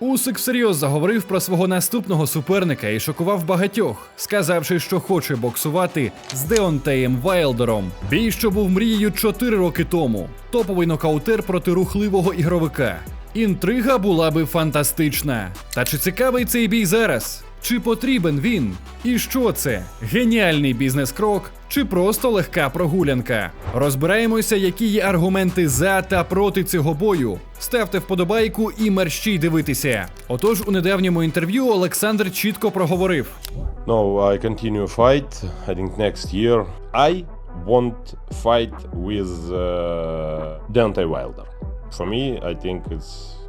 Усик всерйоз заговорив про свого наступного суперника і шокував багатьох, сказавши, що хоче боксувати з Деонтеєм Вайлдером. Бій, що був мрією 4 роки тому. Топовий нокаутер проти рухливого ігровика. Інтрига була би фантастична. Та чи цікавий цей бій зараз? Чи потрібен він? І що це? Геніальний бізнес-крок чи просто легка прогулянка? Розбираємося, які є аргументи за та проти цього бою. Ставте вподобайку і мерщій дивитися. Отож, у недавньому інтерв'ю Олександр чітко проговорив: No, I continue fight. I think next year I won't fight with uh, Deontay Wilder. For me, I think it's.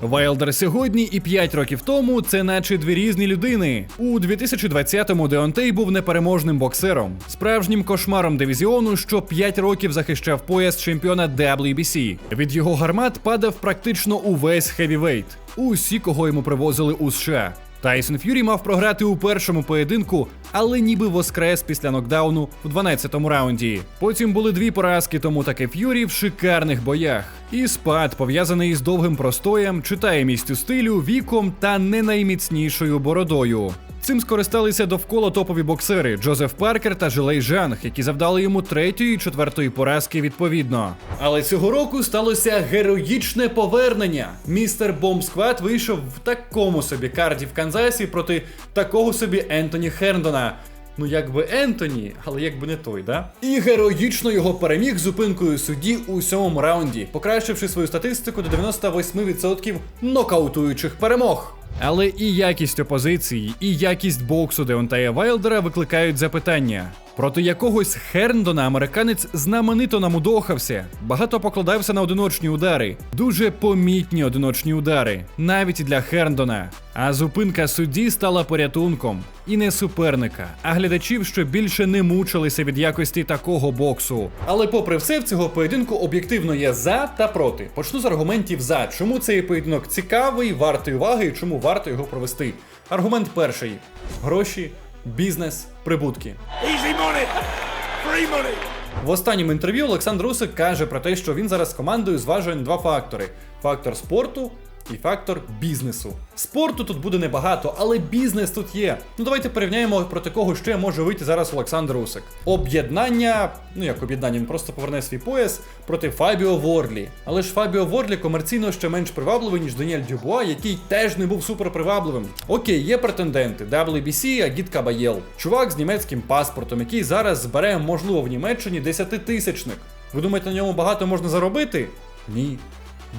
Вайлдер сьогодні і 5 років тому це наче дві різні людини. У 2020-му Деонтей був непереможним боксером, справжнім кошмаром дивізіону, що 5 років захищав пояс чемпіона WBC. Від його гармат падав практично увесь хевівейт. Усі, кого йому привозили у США. Тайсон Ф'юрі мав програти у першому поєдинку, але ніби воскрес після нокдауну в 12-му раунді. Потім були дві поразки, тому таке Ф'юрі в шикарних боях. І спад, пов'язаний із довгим простоєм, читає місцю стилю, віком та не найміцнішою бородою. Цим скористалися довкола топові боксери Джозеф Паркер та Жилей Жанг, які завдали йому третьої і четвертої поразки відповідно. Але цього року сталося героїчне повернення. Містер Бомбсквад вийшов в такому собі карді в Канзасі проти такого собі Ентоні Херндона. Ну, якби Ентоні, але якби не той, да? І героїчно його переміг зупинкою судді у сьомому раунді, покращивши свою статистику до 98% нокаутуючих перемог. Але і якість опозиції, і якість боксу Деонтая Вайлдера викликають запитання. Проти якогось Херндона американець знаменито намудохався, багато покладався на одиночні удари, дуже помітні одиночні удари, навіть для Херндона. А зупинка судді стала порятунком і не суперника, а глядачів, що більше не мучилися від якості такого боксу. Але попри все, в цього поєдинку об'єктивно є за та проти. Почну з аргументів за, чому цей поєдинок цікавий, вартий уваги і чому варто його провести. Аргумент перший: гроші, бізнес, прибутки. Easy money. Free money. В останньому інтерв'ю Олександр Усик каже про те, що він зараз з командою зважує на два фактори: фактор спорту. І фактор бізнесу. Спорту тут буде небагато, але бізнес тут є. Ну давайте порівняємо проти кого ще може вийти зараз Олександр Усик. Об'єднання, ну як об'єднання, він просто поверне свій пояс проти Фабіо Ворлі. Але ж Фабіо Ворлі комерційно ще менш привабливий, ніж Даніель Дюбуа, який теж не був суперпривабливим. Окей, є претенденти: WBC, Агіт Кабаєл. Чувак з німецьким паспортом, який зараз збере, можливо, в Німеччині 10-тисячник. Ви думаєте, на ньому багато можна заробити? Ні.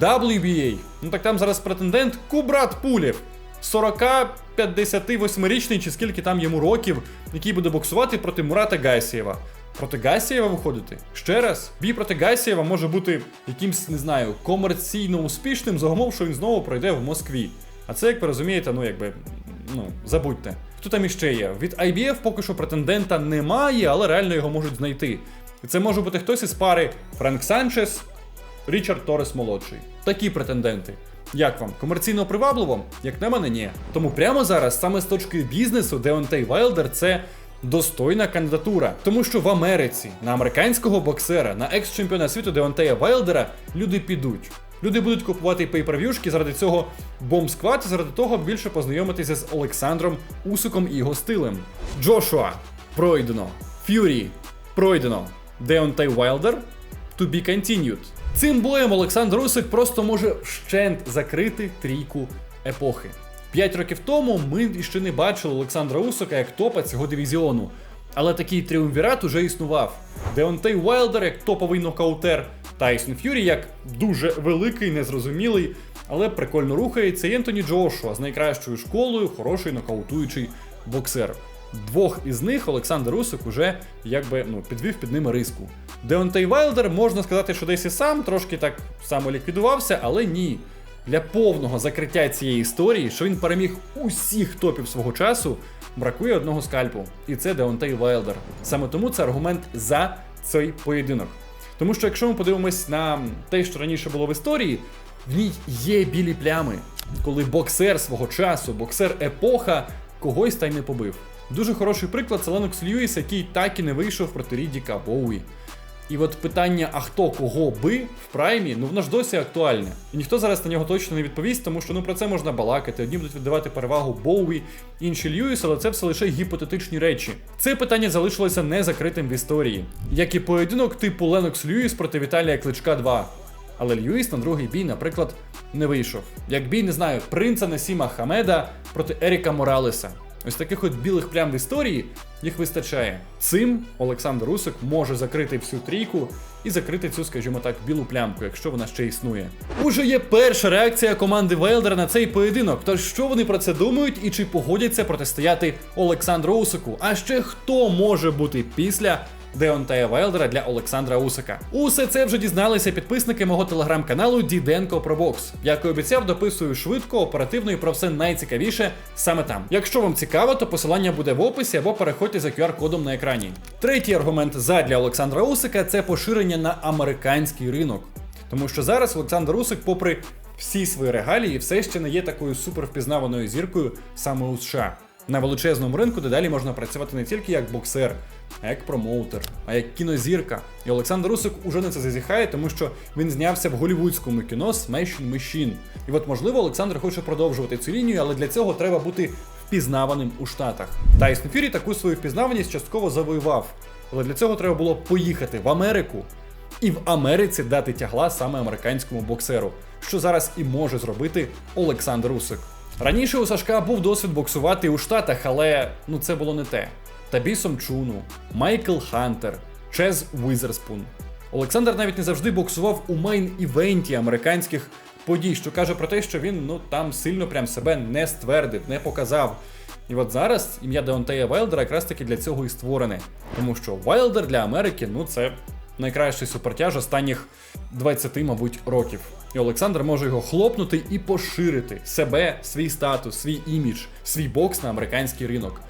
WBA. Ну так там зараз претендент Кубрат Пулєв. 40-58-річний чи скільки там йому років, який буде боксувати проти Мурата Гайсієва. Проти Гайсієва виходити? Ще раз, бій проти Гайсієва може бути якимсь, не знаю, комерційно успішним за що він знову пройде в Москві. А це, як ви розумієте, ну якби, ну, забудьте. Хто там іще є? Від IBF поки що претендента немає, але реально його можуть знайти. І це може бути хтось із пари Френк Санчес, Річард Торрес молодший. Такі претенденти. Як вам? Комерційно привабливо? Як на мене, ні. Тому прямо зараз, саме з точки бізнесу, Деонтей Вайлдер це достойна кандидатура. Тому що в Америці на американського боксера, на екс-чемпіона світу Деонтея Вайлдера люди підуть. Люди будуть купувати пейперв'юшки заради цього бомбсквад, заради того більше познайомитися з Олександром Усиком і його стилем. Джошуа пройдено. Ф'юрі пройдено. Деонтей Вайлдер to be continued. Цим боєм Олександр Усик просто може вщент закрити трійку епохи. П'ять років тому ми ще не бачили Олександра Усика як топа цього дивізіону. Але такий тріумвірат уже існував. Деонтей Уайлдер як топовий нокаутер, Тайсон Ф'юрі як дуже великий, незрозумілий, але прикольно рухається, і Ентоні Джошуа з найкращою школою, хороший нокаутуючий боксер. Двох із них Олександр Усик уже якби ну, підвів під ними риску. Деонтей Вайлдер можна сказати, що десь і сам трошки так самоліквідувався, але ні. Для повного закриття цієї історії, що він переміг усіх топів свого часу, бракує одного скальпу. І це Деонтей Вайлдер. Саме тому це аргумент за цей поєдинок. Тому що якщо ми подивимось на те, що раніше було в історії, в ній є білі плями, коли боксер свого часу, боксер епоха когось та й не побив. Дуже хороший приклад це Ленокс Льюіс, який так і не вийшов проти Рідіка Боуї. І от питання, а хто кого би в праймі, ну воно ж досі актуальне. І ніхто зараз на нього точно не відповість, тому що ну про це можна балакати. Одні будуть віддавати перевагу Боуі, інші Льюіс, але це все лише гіпотетичні речі. Це питання залишилося незакритим в історії, як і поєдинок типу Ленокс Льюіс проти Віталія Кличка 2. Але Льюіс на другий бій, наприклад, не вийшов. Як бій, не знаю, принца Насіма Хамеда проти Еріка Моралеса. Ось таких от білих плям в історії їх вистачає. Цим Олександр Русик може закрити всю трійку і закрити цю, скажімо так, білу плямку, якщо вона ще існує. Уже є перша реакція команди Вейлдера на цей поєдинок. Тож що вони про це думають і чи погодяться протистояти Олександру Усику? А ще хто може бути після Деонтая Вайлдера для Олександра Усика. Усе це вже дізналися підписники мого телеграм-каналу Діденко про бокс. Як і обіцяв, дописую швидко, оперативно і про все найцікавіше саме там. Якщо вам цікаво, то посилання буде в описі або переходьте за QR-кодом на екрані. Третій аргумент задля Олександра Усика це поширення на американський ринок. Тому що зараз Олександр Усик, попри всі свої регалії, все ще не є такою супервпізнаваною зіркою саме у США. На величезному ринку, де далі можна працювати не тільки як боксер, а як промоутер, а як кінозірка. І Олександр Русик уже на це зазіхає, тому що він знявся в голівудському кіно Smashing Machine. І от, можливо, Олександр хоче продовжувати цю лінію, але для цього треба бути впізнаваним у Штатах. Тайсон Фюрі таку свою впізнаваність частково завоював. Але для цього треба було поїхати в Америку і в Америці дати тягла саме американському боксеру, що зараз і може зробити Олександр Усик. Раніше у Сашка був досвід боксувати у Штатах, але ну це було не те. Табі Сомчуну, Майкл Хантер, Чез Візерспун. Олександр навіть не завжди боксував у мейн-івенті американських подій, що каже про те, що він ну там сильно прям себе не ствердив, не показав. І от зараз ім'я Деонтея Вайлдера якраз таки для цього і створене. Тому що Вайлдер для Америки, ну це найкращий супертяж останніх 20, мабуть, років. І Олександр може його хлопнути і поширити себе, свій статус, свій імідж, свій бокс на американський ринок.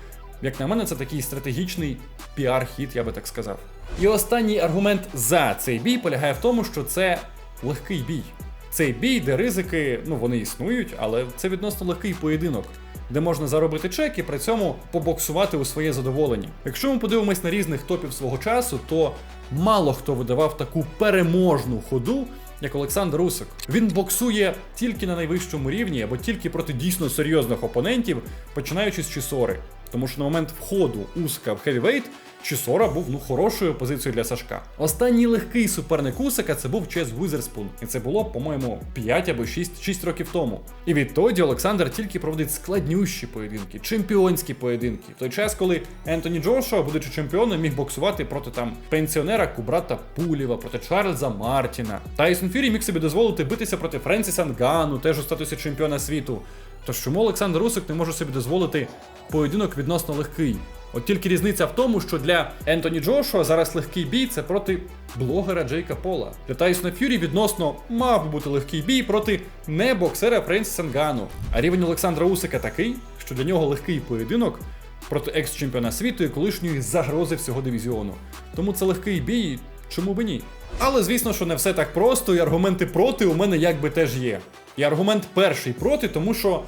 Як на мене, це такий стратегічний піар-хід, я би так сказав. І останній аргумент за цей бій полягає в тому, що це легкий бій. Цей бій, де ризики, ну вони існують, але це відносно легкий поєдинок, де можна заробити чек і при цьому побоксувати у своє задоволення. Якщо ми подивимось на різних топів свого часу, то мало хто видавав таку переможну ходу, як Олександр Усик. Він боксує тільки на найвищому рівні або тільки проти дійсно серйозних опонентів, починаючи з Чісори. Тому що на момент входу Усика в хевівейт Чісора був ну хорошою позицією для Сашка. Останній легкий суперник Усика це був Чес Візерспун, і це було, по-моєму, 5 або 6, 6 років тому. І відтоді Олександр тільки проводить складнющі поєдинки, чемпіонські поєдинки. В той час, коли Ентоні Джошуа, будучи чемпіоном, міг боксувати проти там пенсіонера Кубрата Пулєва, проти Чарльза Мартіна. Тайсон Фюрі міг собі дозволити битися проти Френсіса Нгану, теж у статусі чемпіона світу. Тож чому Олександр Усик не може собі дозволити поєдинок відносно легкий? От тільки різниця в тому, що для Ентоні Джошуа зараз легкий бій це проти блогера Джейка Пола. Для Тайсона Фюрі відносно мав би бути легкий бій проти не боксера Френсіса Нгану. А рівень Олександра Усика такий, що для нього легкий поєдинок проти екс-чемпіона світу і колишньої загрози всього дивізіону. Тому це легкий бій, чому би ні? Але звісно, що не все так просто, і аргументи проти у мене якби теж є. І аргумент перший проти, тому що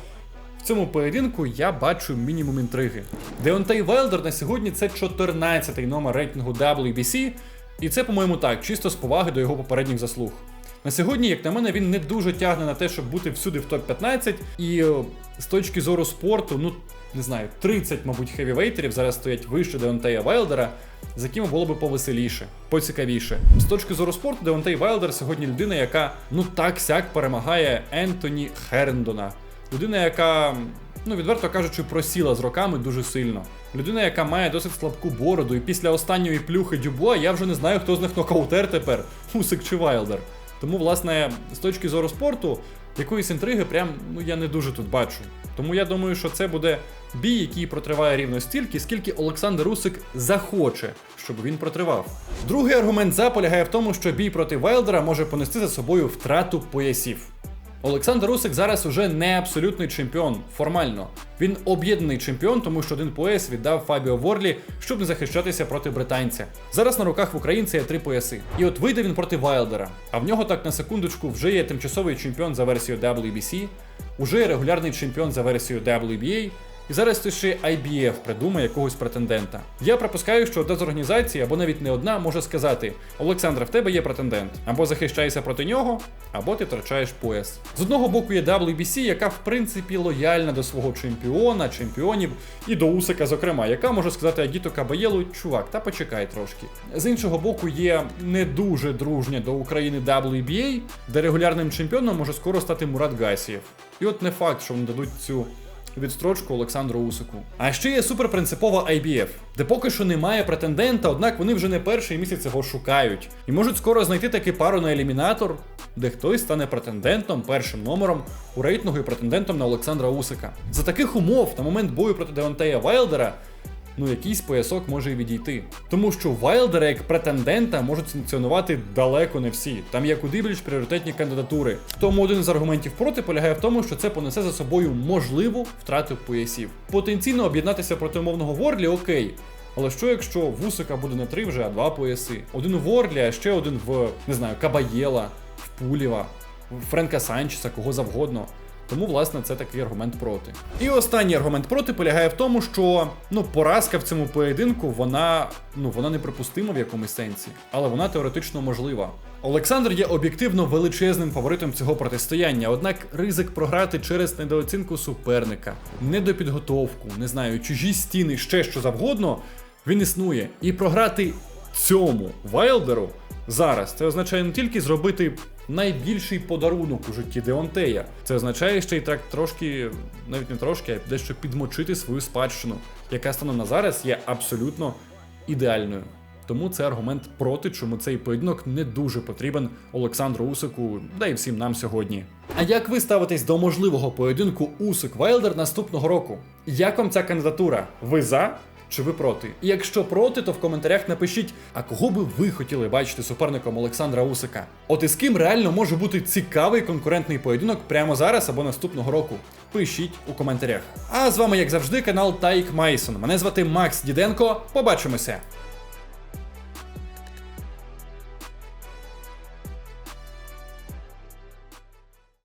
цьому поєдинку я бачу мінімум інтриги. Деонтей Вайлдер на сьогодні це 14-й номер рейтингу WBC, і це, по-моєму, так, чисто з поваги до його попередніх заслуг. На сьогодні, як на мене, він не дуже тягне на те, щоб бути всюди в топ-15, і е, з точки зору спорту, ну не знаю, 30, мабуть, хевівейтерів зараз стоять вище Деонтея Вайлдера, з якими було би повеселіше, поцікавіше. З точки зору спорту, Деонтей Вайлдер сьогодні людина, яка ну так сяк перемагає Ентоні Херндона. Людина, яка, ну відверто кажучи, просіла з роками дуже сильно. Людина, яка має досить слабку бороду, і після останньої плюхи Дюбуа я вже не знаю, хто з них нокаутер тепер, Усик чи Вайлдер. Тому, власне, з точки зору спорту, якоїсь інтриги прям ну я не дуже тут бачу. Тому я думаю, що це буде бій, який протриває рівно стільки, скільки Олександр Усик захоче, щоб він протривав. Другий аргумент за полягає в тому, що бій проти Вайлдера може понести за собою втрату поясів. Олександр Усик зараз уже не абсолютний чемпіон формально. Він об'єднаний чемпіон, тому що один пояс віддав Фабіо Ворлі, щоб не захищатися проти британця. Зараз на руках в українця є три пояси. І от вийде він проти Вайлдера. А в нього так на секундочку вже є тимчасовий чемпіон за версією WBC, уже є регулярний чемпіон за версією WBA, І зараз ти ще IBF придумає якогось претендента. Я припускаю, що одна з організацій, або навіть не одна, може сказати: Олександр, в тебе є претендент. Або захищайся проти нього, або ти втрачаєш пояс. З одного боку є WBC, яка в принципі лояльна до свого чемпіона, чемпіонів і до Усика, зокрема, яка може сказати Агіто Кабаєлу, чувак, та почекай трошки. З іншого боку, є не дуже дружня до України WBA, де регулярним чемпіоном може скоро стати Мурат Гасієв. І от не факт, що вони дадуть цю відстрочку Олександру Усику. А ще є суперпринципова IBF, де поки що немає претендента, однак вони вже не перший місяць його шукають. І можуть скоро знайти таки пару на елімінатор, де хтось стане претендентом, першим номером у рейтингу і претендентом на Олександра Усика. За таких умов, на момент бою проти Деонтея Вайлдера, ну якийсь поясок може і відійти. Тому що Вайлдера як претендента можуть санкціонувати далеко не всі. Там є куди більш пріоритетні кандидатури. Тому один з аргументів проти полягає в тому, що це понесе за собою можливу втрату поясів. Потенційно об'єднатися проти умовного Ворлі окей. Але що якщо в Усика буде не три вже, а два пояси? Один у Ворлі, а ще один в не знаю, Кабаєла, в Пулєва, в Френка Санчеса, кого завгодно. Тому, власне, це такий аргумент проти. І останній аргумент проти полягає в тому, що ну поразка в цьому поєдинку, вона ну вона неприпустима в якомусь сенсі, але вона теоретично можлива. Олександр є об'єктивно величезним фаворитом цього протистояння, однак ризик програти через недооцінку суперника, недопідготовку, не знаю, чужі стіни, ще що завгодно, він існує. І програти цьому Вайлдеру зараз це означає не тільки зробити найбільший подарунок у житті Деонтея. Це означає ще й так трошки, навіть не трошки, а дещо підмочити свою спадщину, яка станом на зараз є абсолютно ідеальною. Тому це аргумент проти, чому цей поєдинок не дуже потрібен Олександру Усику, да й всім нам сьогодні. А як ви ставитесь до можливого поєдинку Усик Вайлдер наступного року? Як вам ця кандидатура? Ви за? Чи ви проти? І якщо проти, то в коментарях напишіть, а кого би ви хотіли бачити суперником Олександра Усика? От із ким реально може бути цікавий конкурентний поєдинок прямо зараз або наступного року? Пишіть у коментарях. А з вами, як завжди, канал Тайк Майсон. Мене звати Макс Діденко. Побачимося!